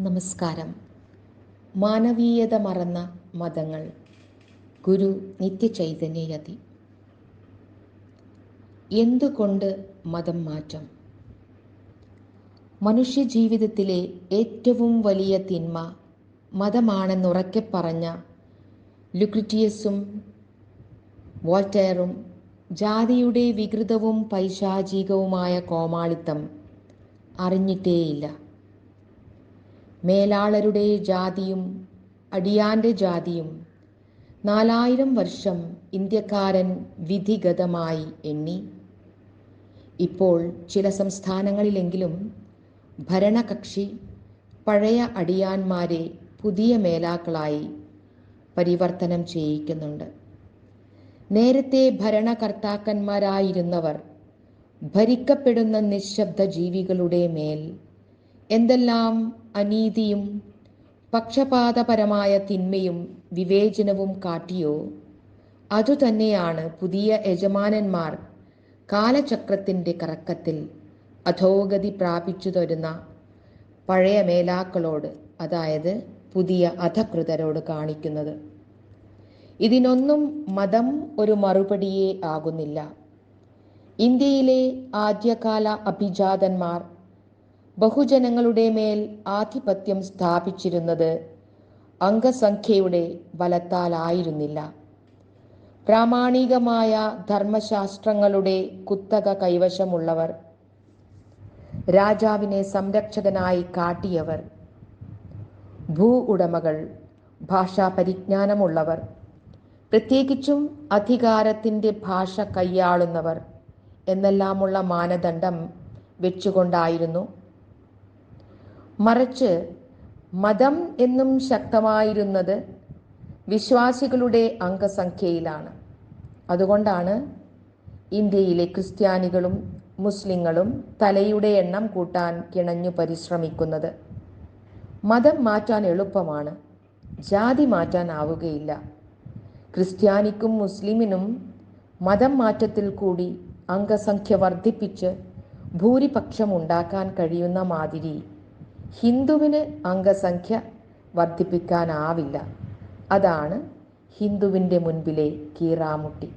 നമസ്കാരം. മാനവീയത മറന്ന മതങ്ങൾ. ഗുരു നിത്യചൈതന്യയതി. എന്തുകൊണ്ട് മതം മാറ്റം? മനുഷ്യജീവിതത്തിലെ ഏറ്റവും വലിയ തിന്മ മതമാണെന്നുറക്കെ പറഞ്ഞ ലുക്രിറ്റിയസും വോൾട്ടയറും ജാതിയുടെ വികൃതവും പൈശാചികവുമായ കോമാളിത്തം അറിഞ്ഞിട്ടേയില്ല. മേലാളരുടെ ജാതിയും അടിയാന്റെ ജാതിയും. നാലായിരം വർഷം ഇന്ത്യക്കാരൻ വിധിഗതമായി എണ്ണി. ഇപ്പോൾ ചില സംസ്ഥാനങ്ങളിലെങ്കിലും ഭരണകക്ഷി പഴയ അടിയാന്മാരെ പുതിയ മേലാക്കളായി പരിവർത്തനം ചെയ്യിക്കുന്നുണ്ട്. നേരത്തെ ഭരണകർത്താക്കന്മാരായിരുന്നവർ ഭരിക്കപ്പെടുന്ന നിശബ്ദ ജീവികളുടെ മേൽ എന്തെല്ലാം അനീതിയും പക്ഷപാതപരമായ തിന്മയും വിവേചനവും കാട്ടിയോ? അതുതന്നെയാണ് പുതിയ യജമാനന്മാർ കാലചക്രത്തിന്റെ കറക്കത്തിൽ അധോഗതി പ്രാപിച്ചു തരുന്ന പഴയ മേലാക്കളോട് അതായത് പുതിയ അധകൃതരോട് കാണിക്കുന്നത്. ഇതിനൊന്നും മതം ഒരു മറുപടിയേ ആകുന്നില്ല. ഇന്ത്യയിലെ ആദ്യകാല അഭിജാതന്മാർ ബഹുജനങ്ങളുടെ മേൽ ആധിപത്യം സ്ഥാപിച്ചിരുന്നത് അംഗസംഖ്യയുടെ ബലത്താലായിരുന്നില്ല പ്രാമാണികമായ ധർമ്മശാസ്ത്രങ്ങളുടെ കുത്തക കൈവശമുള്ളവർ രാജാവിനെ സംരക്ഷകനായി കാട്ടിയവർ ഭൂ ഉടമകൾ ഭാഷാ പരിജ്ഞാനമുള്ളവർ പ്രത്യേകിച്ചും അധികാരത്തിന്റെ ഭാഷ കൈയാളുന്നവർ എന്നെല്ലാമുള്ള മാനദണ്ഡം വെച്ചുകൊണ്ടായിരുന്നു മറിച്ച് മതം എന്നും ശക്തമായിരുന്നത് വിശ്വാസികളുടെ അംഗസംഖ്യയിലാണ്. അതുകൊണ്ടാണ് ഇന്ത്യയിലെ ക്രിസ്ത്യാനികളും മുസ്ലിങ്ങളും തലയുടെ എണ്ണം കൂട്ടാൻ കിണഞ്ഞു പരിശ്രമിക്കുന്നത്. മതം മാറ്റാൻ എളുപ്പമാണ്. ജാതി മാറ്റാൻ ആവുകയില്ല ക്രിസ്ത്യാനിക്കും മുസ്ലിമിനും മതം മാറ്റത്തിൽ കൂടി അംഗസംഖ്യ വർദ്ധിപ്പിച്ച് ഭൂരിപക്ഷം ഉണ്ടാക്കാൻ കഴിയുന്ന മാതിരി ഹിന്ദുവിന് അംഗസംഖ്യ വർദ്ധിപ്പിക്കാനാവില്ല. അതാണ് ഹിന്ദുവിന്റെ മുൻപിലെ കീറാമുട്ടി.